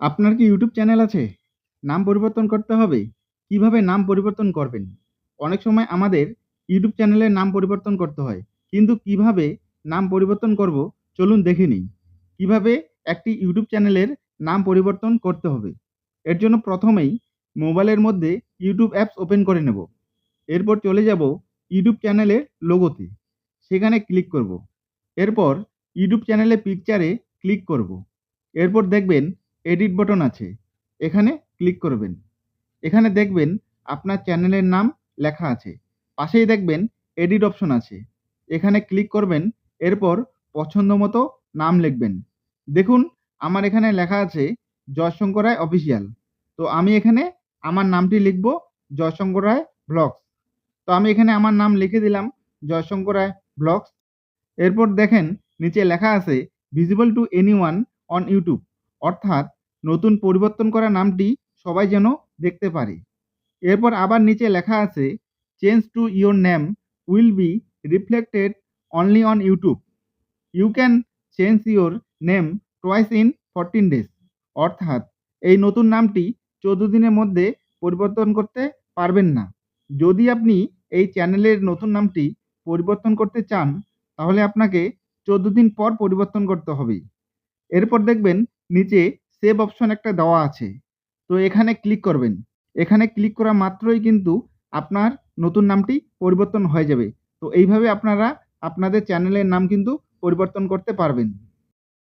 আপনার কি YouTube channel আছে? নাম পরিবর্তন করতে হবে। কীভাবে নাম পরিবর্তন করবেন? অনেক সময় আমাদের ইউটিউব চ্যানেলের নাম পরিবর্তন করতে হয়। কিন্তু কীভাবে নাম পরিবর্তন করব? চলুন দেখে নিই। কীভাবে একটি ইউটিউব চ্যানেলের নাম পরিবর্তন করতে হবে? এর জন্য প্রথমেই মোবাইলের মধ্যে ইউটিউব অ্যাপস ওপেন করে নেব। এরপর চলে যাব ইউটিউব চ্যানেলের লোগোতে সেখানে ক্লিক করব। এরপর ইউটিউব চ্যানেলের পিকচারে ক্লিক করব। এরপর দেখবেন এডিট বাটন আছে। এখানে ক্লিক করবেন। এখানে দেখবেন আপনার চ্যানেলের নাম লেখা আছে। পাশেই দেখবেন এডিট অপশন আছে। এখানে ক্লিক করবেন, এরপর পছন্দ মতো নাম লিখবেন। দেখুন, আমার এখানে লেখা আছে জয়শঙ্কর রায় অফিসিয়াল তো আমি এখানে আমার নামটি লিখব জয়শঙ্কর রায় ব্লগস তো আমি এখানে আমার নাম লিখে দিলাম জয়শঙ্কর রায় ব্লগস এরপর দেখেন, নিচে লেখা আছে visible to anyone on YouTube অর্থাৎ নতুন পরিবর্তন করা নামটি সবাই যেন দেখতে পারে। এরপর আবার নিচে লেখা আছে change to your name will be reflected only on YouTube you can change your name twice in fourteen days অর্থাৎ এই নতুন নামটি চোদ্দ দিনের মধ্যে পরিবর্তন করতে পারবেন না। যদি আপনি এই চ্যানেলের নতুন নামটি পরিবর্তন করতে চান, তাহলে আপনাকে চোদ্দ দিন পর পরিবর্তন করতে হবে। এরপর দেখবেন নিচে সেভ অপশন একটা দেওয়া আছে। তো এখানে ক্লিক করবেন। এখানে ক্লিক করা মাত্রই কিন্তু আপনার নতুন নামটি পরিবর্তন হয়ে যাবে। তো এইভাবে আপনারা আপনাদের চ্যানেলের নাম কিন্তু পরিবর্তন করতে পারবেন।